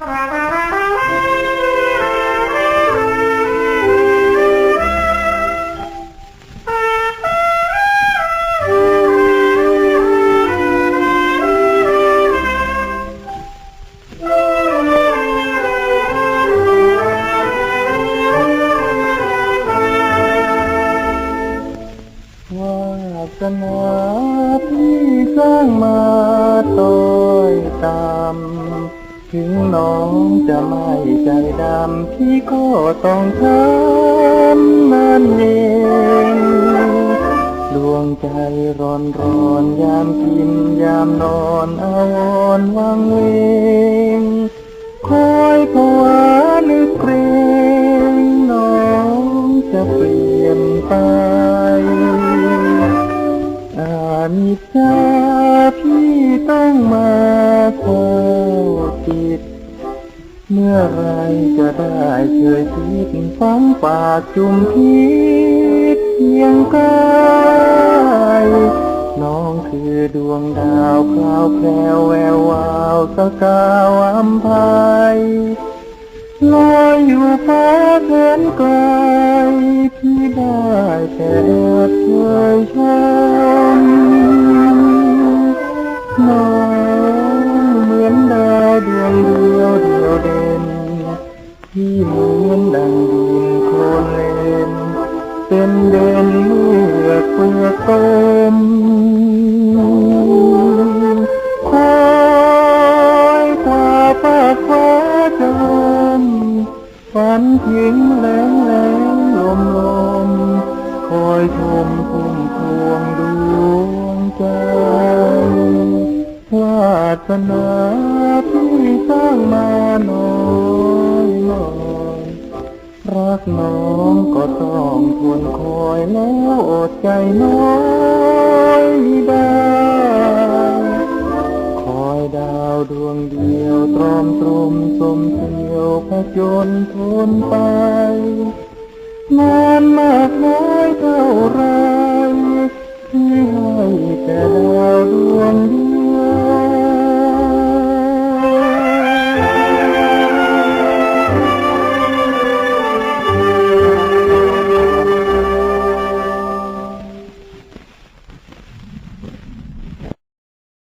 วาสนาที่ ถึงน้องจะไม่ใจดำพี่ก็ต้องทำนั่นเองดวงใจร้อนร้อนยามกินยามนอนอาวรวังเวงคอยผวานึกเกรงน้องจะเปลี่ยนไป นิจจาพี่ต้องมาเฝ้าจิต เมื่อไรจะได้เคยคิดฟังปากจุมพิษเพียงกายน้องคือดวงดาวพราวแพรวแวววาวสกาวอัมพายลอยอยู่ฟ้าแสนไกล ที่เหมือนดังดินโคลนเลนเป็นเด่นเมื่อเปลือกตมคอยกว่าฟ้าฟ้าจมฝันถึงแรงแรงลมลมคอยชมพุ่มพวงดวงใจวาสนาที่สร้างมานอยน้อ น้องก็ต้องทวนคอยแล้วอดใจน้อยได้คอยดาวดวงเดียวตรอมตรมสมเที่ยวผจญทนไปนานมากน้อ